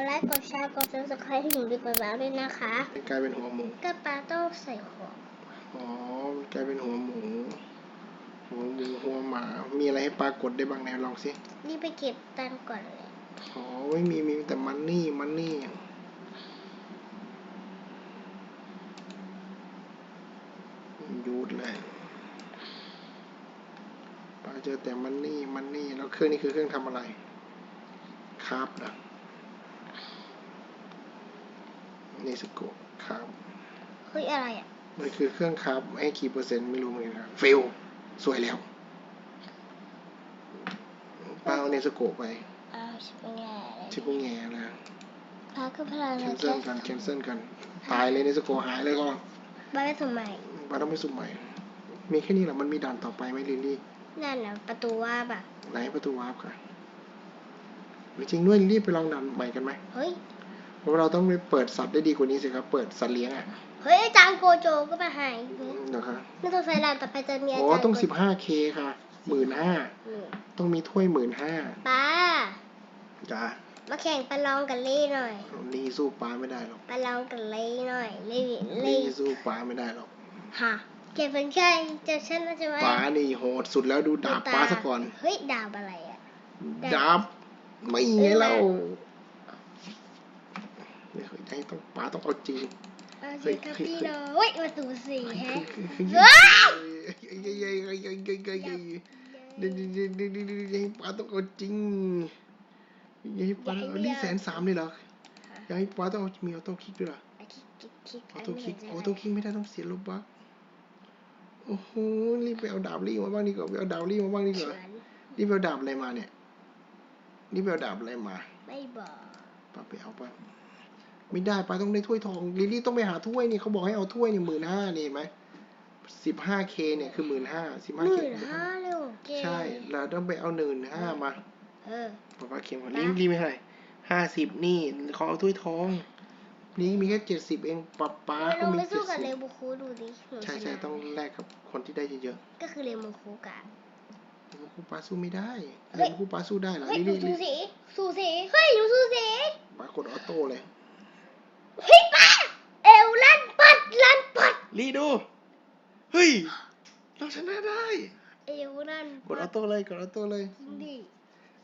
ดไลค์กดแชร์กดซับสไครต์ให้หนูดีกว่าแล้วด้วยนะคะกลายเป็นหัวหมูก็ปลาต้องใส่หัวอ๋อกลายเป็นหัวหมูหัวหมูหัวหมา มีอะไรให้ปรากฏได้บ้างไหนลองสินี่ไปเก็บตังค์ก่อนเลยอ๋อไม่มีมีแต่มันนี่มันนี่ยูดเลยปาเจอแต่มันนี่มันนี่แล้วเครื่องนี้คือเครื่องทำอะไรครับนะ นี่สโกครับเฮ้ยอะไรอะ มันคือเครื่องครับให้กี่เปอร์เซ็นต์ไม่รู้เหมือนกันครับฟิลสวยแล้วป้าเอาเนสโกไปอ้าวชิบะแง่เลยชิบุงแง่แล้วพาก็พลังแคนนะเซิลกันแคนเซิลกัน ตายเลยเนสโกหายเลยก่อนบ้านไม่สมัยป้าต้องไปสุ่มใหม่ มีแค่นี้เหรอมันมีด่านต่อไปไหมลิลลี่ นั่นน่ะประตูว่าบอะไหนประตูวาร์ปค่ะจริงด้วยลิลลี่ไปลองด่านใหม่กันไหมเฮ้ยเพราะว่าเราต้องไปเปิดสัตว์ได้ดีกว่านี้สิครับ เปิดสัตว์เลี้ยงอะ เฮ้ยอาจารย์โกโจก็มาหายอีกแล้วเดี๋ยวค่ะไม่ต้องใส่ลานต่อไปจะมีอาโอ้จารย์ต้องโกโจสิบห้าเคค่ะหมื่นห้าอืมต้องมีถ้วยหมื่นห้าป้าจ้ามาแข่งประลองกับเล่หน่อยนี่สู้ป้าไม่ได้หรอกประลองกับเล่หน่อยเล่เล่นี่สู้ป้าไม่ได้หรอกฮะเก็บเป็นใช่จะฉันจะไหมป้านี่โหดสุดแล้วดูดาบป้าซะก่อนเฮ้ยดาบอะไรอะดาบดาบไม่ไงเล่า เออเนี่ยเฮ้ยให้ต้องป้าต้องเอาจริงเอาเฮ้สิยครับเฮ้ยพี่เฮ้ยน้องเฮ้ยประตูสี่แฮะคือว้าวเย้เย้เย้เย้เย้เย้เย้เดี๋ยวเดี๋ยวเดี๋ยวเดี๋ยวเดี๋ยวเดี๋ยวให้ป้าต้องเอาจริงอย่าให้ป้าเอานี่แสนสามเลยเหรออย่าให้ป้าต้องเอามีออโต้คลิกด้วยเหรออะคลิกคลิกคลิกออโต้คลิกนอนี้อโต้คลิกไม่ได้ต้องเสียลบบักโอ้โหรีบไปเอาดาบลี่มาบ้างดีกว่าไปเอาดาบลี่มาบ้างดีกเฉืว่าอนนี่ไปเอาดาบอะไรมาเนี่ยนี่ไปเอาดาบอะไรมาไม่บอกป้าไปเอาป้า ไม่ได้ป้าต้องได้ถ้วยทองลิลลี่ต้องไปหาถ้วยนี่เขาบอกให้เอาถ้วยเนี่ยหมื่นห้านี่เห็นไหมสิบห้าเคเนี่ยคือหมื่นห้าสิบหห้าเคมื่นห้าเลยเหรอเก่งใช่เราต้องไปเอาหนึ่งห้ามาเออ ป้าป้าเข็มก่อนนะลิลลี่ไม่เท่าไหร่ห้าสิบนี่เขาเอาถ้วยทองนี่มีแค่เจ็ดสิบเองป้าป้าเราก็มีไปเจ็สู้ดกับสิเรบมูคูดูดิหนูใช่ใช่ชนะต้องแลกกับคนที่ได้เยอะก็คือเรมูคูกะๆเรนคูป้าสู้ไม่ได้เฮ้เรยนคูป้าสู้ได้เหรอเฮ้ยลิลหนูลี่สูสีสูสีเฮ้ยหนูสูสีป้ากดออโต้เลย เฮ้ยป้าเอวลั่นปัดลั่นปัด ลีดู เฮ้ย เราชนะได้ เอวลั่นกดออโต้เลย กดออโต้เลยจริงดิ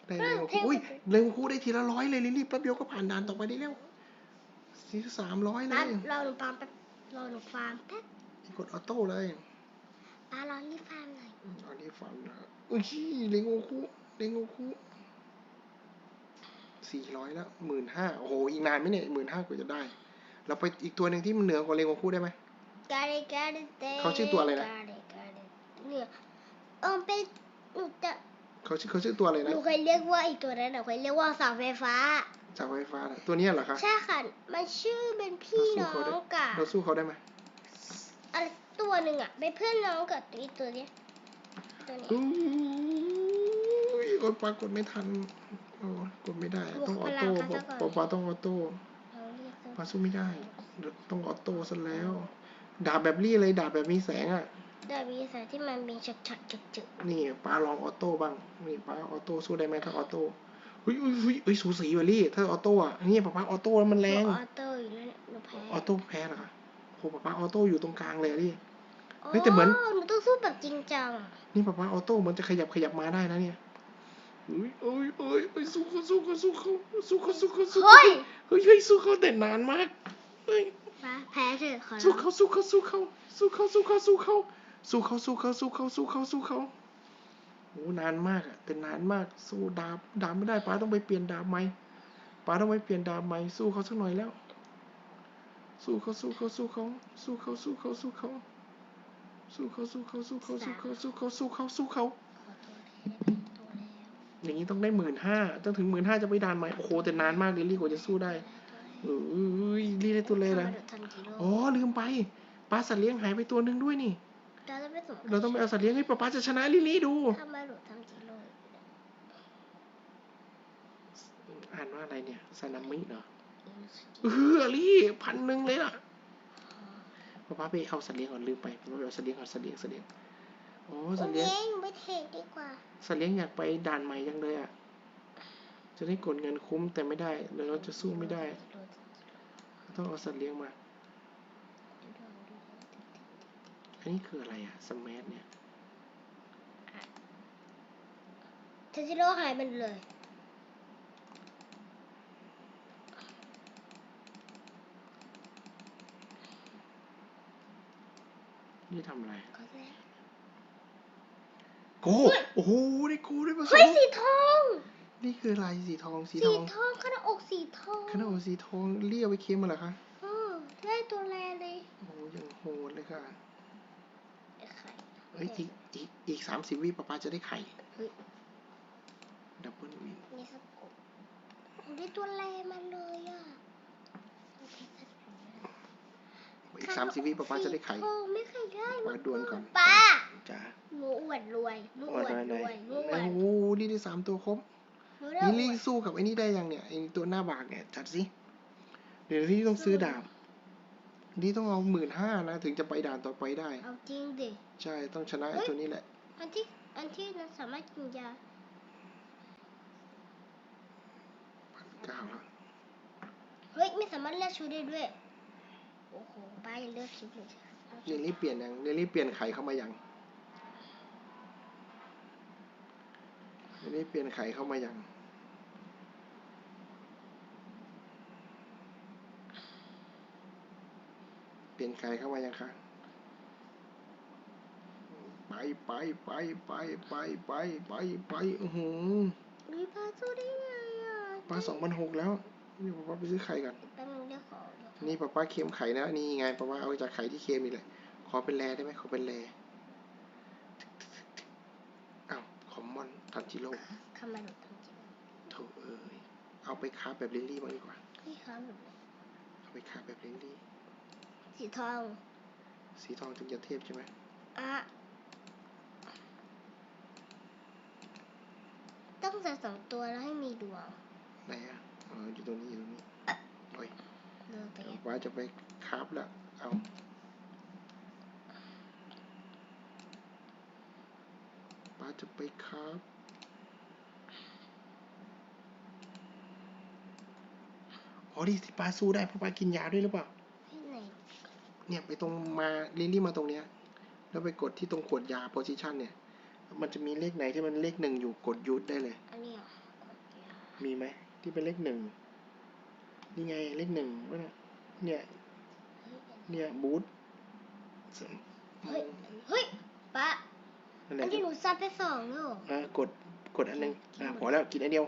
ได้เอเร็อวเท่อุ้ยมากเร็วคู่ได้ทีละร้อยเลยลิลลี่แป๊บเดียวก็ผ่านด่านต่อไปได้แล้วสี่สามร้อยเลป้ายรอหนูฟาร์มแป๊บรอหนูฟาร์มแป๊บกดออโต้เลยป้ารอรีบฟาร์มหน่อย อันนี้ฟังนะอุ้ยเลงโอคุเลงโอคุ สี่ร้อยแล้วหมื่นห้าโอ้โหอีกนานไหมเนี่ยหมื่นห้ากว่าจะได้ เราไปอีกตัวหนึ่งที่มันเหนือกว่าเลงโอคุได้ไหมกาเดกาเดเตเขาชื่อตัวอะไรนะกาเดกาเดเนี่ยเออเป็นหนูจะเขาชื่อเขาชื่อตัวอะไรหนะนูเคยเรียกว่าไอีตัวนั้นหนูเคยเรียกว่าเสาไฟฟ้าเสาไฟฟ้าน่ะตัวเนี้ยเหรอคะใช่ค่ะมันชื่อเป็นพี่น้องกับเราสู้เขาได้ไหมอะไรตัวหนึ่งอะเป็นเพื่อนน้องกับตัวอีกตัวเนี้ยตัวเนี้ยอุ้ยกดปลากดไม่ทันโอ้ กดไม่ได้ ต้องออโต้ปอปาต้องออโต้น้องเรียกตัวปาสู้ไม่ได้เดี๋ยวต้องออโต้ซะแล้ว ดาบแบบรี่เลยดาบแบบมีแสงอะดาบีสายที่มันเป็นฉัดๆจุกนี่ปาลองออโต้บ้างนี่ปาออโต้สู้ได้ไหมถ้าออโต้เฮ้ยเฮ้ยเฮ้ยเฮ้ยสูสีว่ะลี่ถ้าออโต้อะนี่ปาปาออโต้แล้วมันๆแรงหนูออโต้อยู่แล้วเนี่ยหนูแพ้ออโต้แพ้เหรอคะโหปาปาออโต้อยู่ตรงกลางเลยอะลี่เฮ้ยแต่เหมือนหนูต้องสู้แบบจริงจังนี่ปาปาออโต้มันจะขยับขยับมาได้นะเนี่ย เฮ้ยเฮ้ยเฮ้ยเฮ้ยสู้เขาสู้เขาสู้เขาสู้เขาสู้เขาสู้เขาเฮ้ย เฮ้ยเฮ้ยสู้เขาแต่นานมากเฮ้ยป้าแพ้เถอะขอสู้ร้องเขาสู้เขาสู้เขาสู้เขาสู้เขาสู้เขาสู้เขาสู้เขาสู้เขาสู้เขาสู้เขาโอ้นานมากอะแต่นานมากสู้ดาบดาบไม่ได้ป้าต้องไปเปลี่ยนดาบใหม่ป้าต้องไปเปลี่ยนดาบใหม่สู้เขาสักหน่อยแล้ว สู้เขาสู้เขาสู้เขาสู้เขาสู้เขาสู้เขาสู้เขาสู้เขาสู้เขาสู้เขาสู้เขาสู้เขาสู้เขา ขอตัวแพ้ได้ตัวแล้ว อย่างนี้ต้องได้หมื่นห้าต้องถึงหมื่นห้าจะไปด่านใหม่โอ้โหแต่นานมากลิลลี่กว่าจะสู้ได้เออลี่ได้ตัวเลยนะทำกี่โลอ๋อลืมไปปลาสัตว์เลี้ยงหายไปตัวหนึ่งด้วยนี่ เราต้องไปส่งเราต้องไปเอาสัตว์เลี้ยงให้ป๊าป๊าจะชนะลิลลี่ดูทำไมหนูทำกี่โลอ่านว่าอะไรเนี่ยซานามิเหรอเออลี่พันหนึ่งเลยอะป๊าป๊าไปเอาสัตว์เลี้ยงก่อนลืมไปป๊าป๊าไปเอาสัตว์เลี้ยงก่อนสัตว์เลี้ยงสัตว์เลี้ยง โอ้สัตว์เลี้ยงเย้งไปเทรดดีกว่า สัตว์เลี้ยงอยากไปด่านใหม่จังเลยอะ จะได้กดเงินคุ้มแต่ไม่ได้เดี๋ยวเราจะสู้ไม่ได้ ต้องเอาสัตว์เลี้ยงมา อันนี้คืออะไรอะสมัเนี่ยทันจิโร่หายไปเลยนี่ทำอะไรก็แล้ โกโอ้โหได้โกได้ผสเฮ้ยมสีทองนี่คืออะไรสีทองสีสีทองทองขนาดอกสีทองขนาดสีทองเรียกไปเค็มมาเหรอคะอืมได้ตัวแรเลยโอ้โหยังโหดเลยค่ะไอ้ไข่เอ้ยอีกอีกอีกสามสิบวิป้าป้าจะได้ไข่เฮ้ยดับเบิลวินนี่สักกบโอ้ได้ตัวแรมาเลยอะโอเคสักกบ อีกสามสิบวิป้าป้าจะได้ไข่โอ้ไม่ไข่ได้มาดวลก่อนป้าจ้าหนูอวดรวยหนูอวดไหนรไหนวยหนูอวโอ้ดโหนี่ได้สามตัวครบหนูได้นี่อลี่วดสู้กับไอ้นี่ได้ยังเนี่ยไอ้ตัวหน้าบากเนี่ยจัดสิเดี๋ยวที่ต้องซื้อดาบนี่ต้องเอาหมื่นห้านะถึงจะไปด่านต่อไปได้เอาจริงดิใช่ต้องชนะไอ้ตัวนี้แหละอันที่อันที่นั้นสามารถกินยาพันเก้าแล้วเฮ้ยไม่สามารถเลือกชุดได้ด้วยโอ้โหป้ายังเลือกชุดเลยเอาเนลลี่เปลี่ยนยังเนลลี่เปลี่ยนไข่เข้ามายังเนลลี่เปลี่ยนไข่เข้ามายังเปลี่ยนไข่เข้ามายังคะไปไปไปไปไปไปไปไปอือหือเฮ้ยป้าสู้ได้ไงอะปลาสองพันหกแล้วนี่ป้าไปซื้อไข่กันแป๊บนึง นี่ป้าป้าเค็มไข่นะนี่ไงป้าป้าเอาจากไข่ที่เค็มนี่แหละขอเป็นแรได้ไหมขอเป็นแรอ้าวคอมมอนทันจิโร่คำมาหนูทำจริงโถเอ้ยเอาไปคาบแบบลิลลี่มางดีกว่าเฮ้ยครับหนูเอาไปคาบแบบลิลลี่ สีทอง สีทองถึงจะเทพใช่ไหมอะต้องใส่สองตัวแล้วให้มีดวงไหนอะอ๋ออยู่ตรงนี้อยู่ตรงนี้โอ้ ยเลือกไปเดี๋ยวอะป้าจะไปคาบแล้วเอาป้าจะไปคาบอ๋อดิที่ป้าสู้ได้เพราะป้ากินยาด้วยหรือเปล่าที่ไหนเนี่ยไปตรงมาลิลลี่มาตรงเนี้ย แล้วไปกดที่ตรงขวดยาโพซิชันเนี่ย มันจะมีเลขไหนที่มันเลขหนึ่งอยู่กดยุดได้เลย อันนี้เหรอมีไหมที่เป็นเลขหนึ่ง นี่ไงเลขหนึ่งวะเนี่ยเนี่ยเฮ้ยเนี่ยบูธเฮ้ยเฮ้ยป้านั่นแหอัละนที่หนูซัดไปสองแล้วเหรออ่ากดกดอันหนึงอ่าพอแล้วกินอันเดียว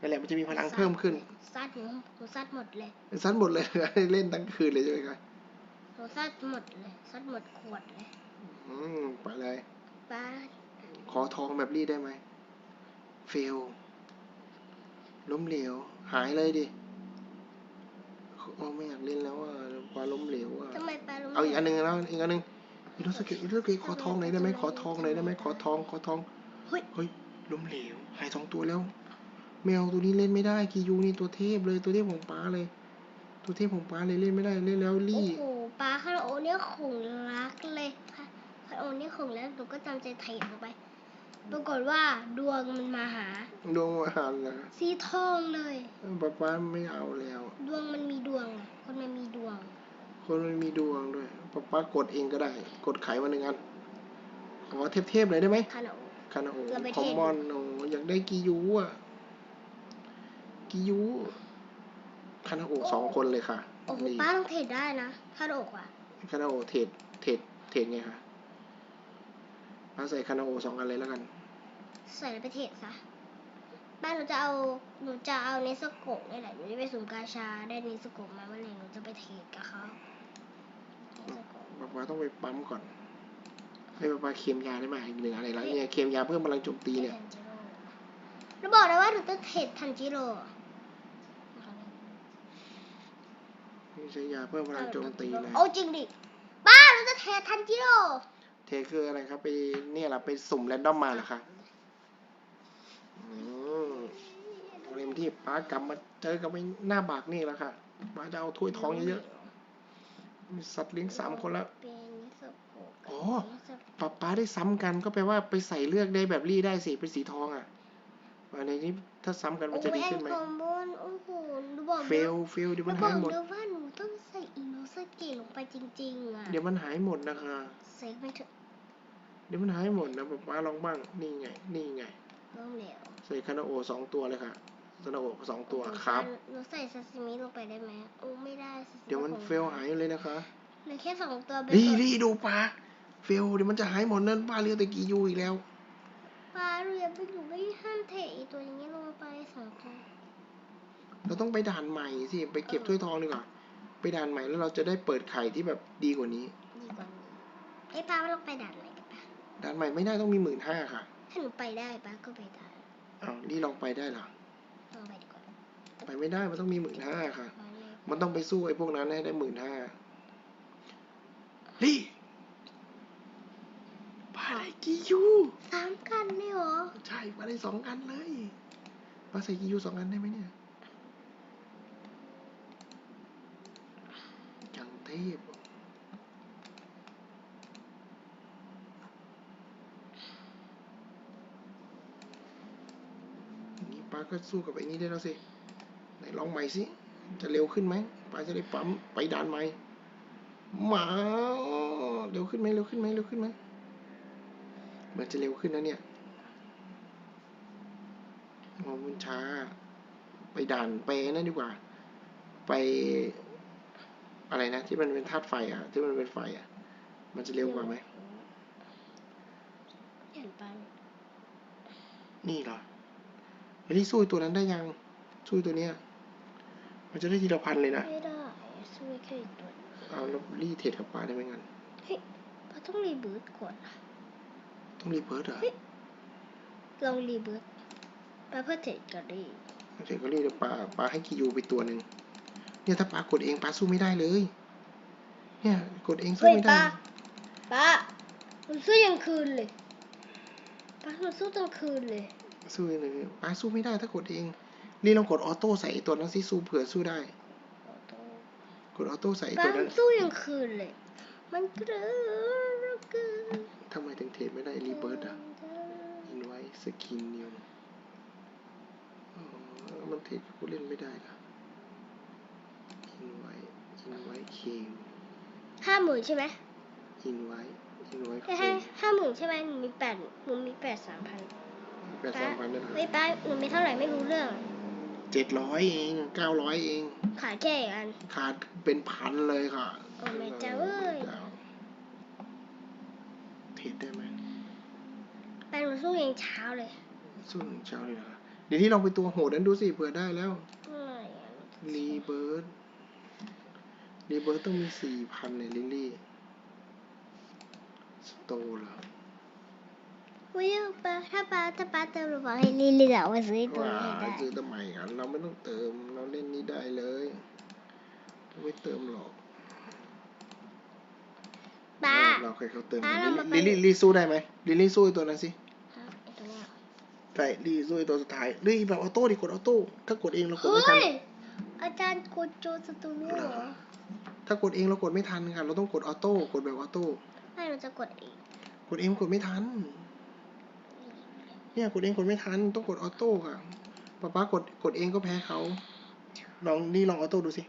นั่นแหละมันจะมีพลังเพิ่มขึ้นซัดหนูหนูซัดหมดเลยสั้นหมดเลย เล่นทั้งคืนเลยใช่ไหมครับหนูซัดหมดเลยซัดหมดขวดเลยอืมไปเลยป้าขอทองแบบนี้ได้ไหมเฟลล้มเหลวหายเลยดิ โอ้ไม่อยากเล่นแล้วอะปลาล้มเหลวอะทำไมป้ารู้เอาอีกอันหนึ่งแล้วอีกอันหนึ่งอิโนสเกะอิโนสเกะขอทองหน่อยได้ไหมขอทองหน่อยได้ไหมขอทองขอทองเฮ้ยเฮ้ยล้มเหลวหายสองตัวแล้ว แมวตัวนี้เล่นไม่ได้กียูนี่ตัวเทพเลยตัวเทพของป้าเลย ตัวเทพของป้าเลยเล่นไม่ได้เล่นแล้วโอ้ลี่โหป้าคาราโอเนี่ยขงรักเลยค่ะคาราโอเนี่ยขงแล้วหนูก็จำใจเทลงไป ปรากฏว่าดวงมันมาหา ดวงอาหารเหรอสีทองเลยป้าป้าไม่เอาแล้ว ดวงมันมีดวงอะคนมันมีดวง คนมันมีดวงด้วยป้าป้ากดเองก็ได้ กดไขมาหนึ่งอันขอเทพๆเลยได้ไหมคาราโอคานาโอเราไปคอมเทพมอนโออยากได้กียูอะกียูคานาโอสองคนเลยค่ะโอ้โหนี่ป้าต้องเทรดได้นะคาราโอะคานาโอเทรดเทรดเทรดไงคะป้าใส่คานาโอสองอันเลยแล้วกัน ใส่แล้วไปเทรดซะป้าหนูจะเอา หนูจะเอาเนสโกะนี่แหละ หนูจะไปสุ่มกาชาได้เนสโกะมาเมื่อไหร่หนูจะไปเทรดกับเขาเนสโกะป้าป้าต้องไปปั๊มก่อน ให้ป้าป้าเค็มยาได้ไหมอีกหนึ่งอะไรแล้วเนี่ยเค็มยาเพิ่มพลังโจมตีเนี่ย ทันจิโร่แล้วบอกนะว่าหนูต้องเทรดทันจิโร่นี่ใช้ยาเพิ่มพลังโจมตีนะ โอ้จริงดิป้าหนูจะเทรดทันจิโร่ เทคืออะไรครับไปเนี่ยเหราไปสุ่มแรนดอมมาเหรอคะอืม เรมที่ป้ากลับมาเจอกับไอ้หน้าบากนี่แหละค่ะป้าจะเอาถ้วยทองเยอะๆมีสัตว์เลี้ยงสามคนแล้วเป็นเนสโกะอ๋อเนสโกะป้าป้าได้ซ้ำกันก็แปลว่าไปใส่เลือกได้แบบรี่ได้สิเป็นสีทองอะป้าอันนี้ถ้าซ้ำกันมันจะดีโอ้ขึ้นไหมแอนคอมบอนโอ้โหหนูบอกเฟลเฟลเดี๋ยวหนูมันบอหากยหมดเดี๋ยวว่าหนูต้องใส่อิโนสเกะลงไปจริงๆอะเดี๋ยวมันหายหมดนะคะใส่ไม่ถึงเดี๋ยวมันหายหมดนะป๊าป๊าลองบ้างนี่ไง นี่ไง เริ่มแล้วใส่คานาโอสองตัวเลยค่ะคานาโอสองตัวหนูครับใส่หนูใส่ซาซิมิลงไปได้ไหมโอ้ไม่ได้ซาซิเดี๋ยวมันของเฟลหายเลยนะคะเหลือแค่สองตัวเป็นนี่ตัวนี่ดูปลาเฟลเดี๋ยวมันจะหายหมดนั่นป้าเรียกแต่กี่ยูอีกแล้วปลาเรือไปอยู่ไม่ห้ามเทอีตัวอย่างนี้ลงไปสองตัวเราต้องไปด่านใหม่สิไปเก็บถ้วยทองดีกว่าไปด่านใหม่แล้วเราจะได้เปิดไข่ที่แบบดีกว่านี้ดีกว่านี้ไอ้ยปลาไม่ลงไปด่านไหนกันปะด่านใหม่ไม่ได้ต้องมีหมื่นห้าค่ะถ้า หนูไปได้ปลาก็ไปได้อ้าวนี่ลองไปได้เหรอลองไปดีกว่าไปไม่ได้มันต้องมีหมื่นห้าค่ะมาเลยมันต้องไปสู้ไอ้พวกนั้นให้ได้หมื่นห้านี่ปลาได้กี่ยูสามกันเลยเหรอ ใช่ปลาได้สองอันเลยปลาใส่กี่ยูสองอันได้ไหมเนี่ยจังเทพอย่างนี้ปลา ก็สู้กับไอ้นี้ได้แล้วสิ ไหนลองใหม่สิ จะเร็วขึ้นไหมปลาจะได้ปั๊มไปด่านใหม่หมาเร็วขึ้นไหมเร็วขึ้นไหมเร็วขึ้นไหมเหมือนจะเร็วขึ้นนะเนี่ยโอ้มันช้า ไปด่านไปนั่นดีกว่า ไป อะไรนะ ที่มันเป็นธาตุไฟอะ ที่มันเป็นไฟอะ มันจะเร็วกว่าไหมเห็นปลานี่เหรอ เฮ้ยนี่สู้ไอ้ตัวนั้นได้ยัง สู้ไอ้ตัวเนี้ย มันจะได้ทีละพันเลยนะ ไม่ได้สู้ไม่เคยตัวเอาแล้วรีเทรดกับปลาได้ไหมงั้นเฮ้ยปลาต้องรีเบิร์ตก่อนนะต้องรีเพิร์ดเหรอลองรีเบิร์ตปลาเพื่อเทรดกันดิเทรดก็รีเดี๋ยวปลาปลาให้กิยูไปตัวหนึ่งเนี่ยถ้าปลากดเองปลาสู้ไม่ได้เลย เนี่ยกดเองสู้เฮ้ยไม่ปได้ลาปลาหนูสู้ยังคืนเลยปลาหนูสู้ตั้งคืนเลย สู้เลยปลาสู้ไม่ได้ถ้ากดเองนี่ลองกดออโต้ใส่ไอ้ตัวนั้นสิสู้เผื่อสู้ได้ กดออโต้ใส่ไอ้ปลาตัวมันั้นนสู้ยังคืนเลย มันเกลือเกลือทำไมถึงเทรดไม่ได้รีเบิร์ดอะอินไว้สกินนิวอ๋อมันเทรดกับผู้เล่นไม่ได้ล่ะอินไว้อินไว้เคมห้าหมื่นใช่ไหมอินไว้อินไว้เคแค่ห้ามห้าหมื่นใช่ไหมหนูมีแปดหนูมีแปดสามพัน แปดสามพันได้เฮ้ยป้าหนูมีเท่าไหร่ไม่รู้เรื่อง เจ็ดร้อยเองเก้าร้อยเอง ขายแค่อีกอันขาดเป็นพันเลยค่ะ โอ้แม่เจ้าเอ้ยจ้าเทรดได้ไหมไปหนูสู้เองเช้าเลย สู้ถึงเช้าเลยนะคะเดี๋ยวนี้ลองไปตัวโหดนั้นดูสิเผื่อได้แล้วเมื่อไหร่อะรีเบิร์ดรีเบิร์ดต้องมีสี่พันเนี่ยลิลลี่ สโตเหร ออุ้ยป้าถ้าป้าถ้าป้าเติมหรือเปล่าให้ลิลลี่เอาไปซื้อตัวว่าให้ได้ซื้อทำไมกันเราไม่ต้องเติมเราเล่นนี้ได้เลยไม่เติมหรอกป้าเราเคยเขาเติมป้าเรามาไป ลิลลี่ลิลลี่สู้ได้ไหมลิลลี่สู้ไอ้ตัวนั้นสิครับไอ้ตัวเนี้ยใช่ลิลลี่สู้ไอ้ตัวสุดท้ายลิลลี่แบบออโต้ดิกดออโต้ถ้ากดเองเรากดเฮ้ไม่ทันยอาจารย์โกโจสตูดิโอเหรอถ้ากดเองเรากดไม่ทันค่ะเราต้องกดออโต้กดแบบออโต้ไม่เราจะกดเอง กดเองกดไม่ทัน เนี่ยกดเองกดไม่ทันต้องกดออโต้ค่ะป๊าป๊ากดกดเองก็แพ้เขาลองนี่ลองออโต้ดูสิ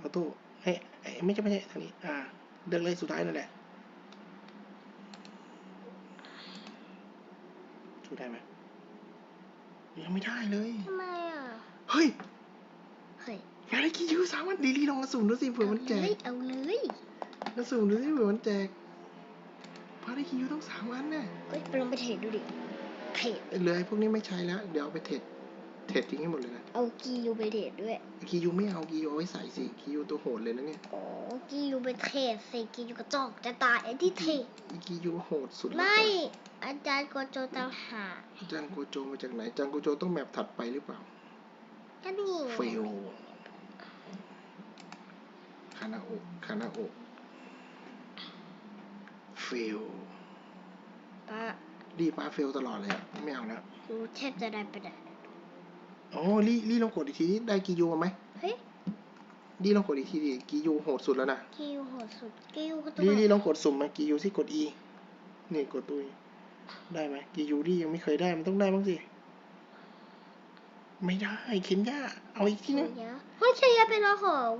ออโต้เฮ้ยเอ้ยไม่ใช่ไม่ใช่ทางนี้อ่าเลือกเลยสุดท้ายนั่นแหละสู้ได้ไหมยังไม่ได้เลยทำไมอะเฮ้ยเฮ้ยแฟนได้กี่ยูสามวันดีลีลองกระสุนดูสิเผื่อมันแจกเอาเลยกระสุนดูสิเผื่อมันแจก พาได้กี่ยูต้องสามวันน่ะเฮ้ยไปลองไปเทรดดูดิเทรดเหลือไอ้พวกนี้ไม่ใช้แล้ว เดี๋ยวเอาไปเทรดเทรดทิ้งให้หมดเลยนะเอากียูไปเทรดด้วยกียูไม่เอากียูเอาไว้ใส่สิกียูตัวโหดเลยนะเนี่ยโอ้กียูไปเทรดสิกียูกระจอกจะตายไอ้ที่เทรดอีกียูโหดสุดแล้วไม่ค่ะอาจารย์โกโจต่างหากอาจารย์โกโจมาจากไหนอาจารย์โกโจต้องแมปถัดไปหรือเปล่าก็นี่ไงเฟลคานาโอะคานาโอะ เฟลป้ารีป้าเฟลตลอดเลยอะไม่เอาแล้วหนูแทบจะได้ไปได้อ๋อรีรีลองกดอีกทีนี้ได้กียูมาไหมเฮ้ยรีลองกดอีกทีดิกียูโหดสุดแล้วนะกียูโหดสุดกียูเขาตัวรีรีลองกดสุ่มมากียูที่กด E นี่กดตัว E ได้ไหมกียูรียังไม่เคยได้มันต้องได้บ้างสิไม่ได้เคนย่าเอาอีกทีนึงเยอะเฮ้ยเชียร์เป็นรอของ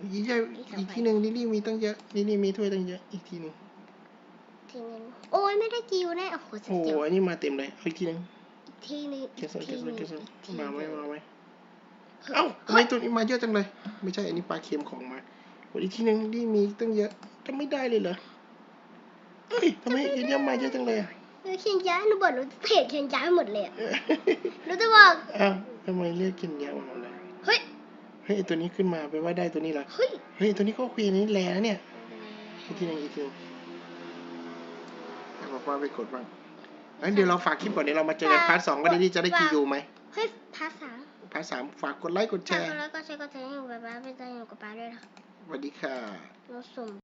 อีกทีอีกทีหนึ่งลิลลี่มีตั้งเยอะลิลลี่มีถ้วยตั้งเยอะอีกทีหนึ่ง ทีนึงโอ้ยไม่ได้กิวแน่โอ้โหสุดโอ้ยอดอันนี้มาเต็มเลยเอาอีกทีหนึ่งอีกทีนึงเกสรเกทีสรนึงเกสรอีกทีมาไหมนึงมาไหมเอ้าทำไมตัวนี้มาเยอะจังเลย ไม่ใช่อันนี้ปลาเค็มของมาโอ้อีกทีหนึ่งลิลลี่มีตั้งเยอะจะไม่ได้เลยเหรอเอ้ยทำไมเคนย่ามาเยอะจังเลยอะเออเชียร์ย้ายหนูบอกหนูจะเทรดเชียร์ย้ายหมดเลยอะหนูจะบอกอ้าวทำไมเรียกเคนย่ามาหมดเลยเฮ้ยเฮ้ยไอ้ตัวนี้ขึ้นมาไปลว่าได้ตัวนี้เหรอเฮ้ยเฮ้ยตัวนี้ก็คุยอันนี้แลนะเนี่ยอีกทีหนึงอีกทีหนึง ให้บอกว่าไปกดบ้างงั้นเดี๋ยวเราฝากคลิปก่อนเดี๋ยวเรามาเจอกันพาร์ทสองก็ได้ที่จะได้กี่ยูไหมเฮ้ยภาษาพาร์ทสามฝากกดไลค์กดแชฝากร์กดไลค์กดแชร์กดติดตามให้หนูไปบ้านไปตามหนูกับป้าด้วยนะสวัสดีค่ะหนูสุ่ม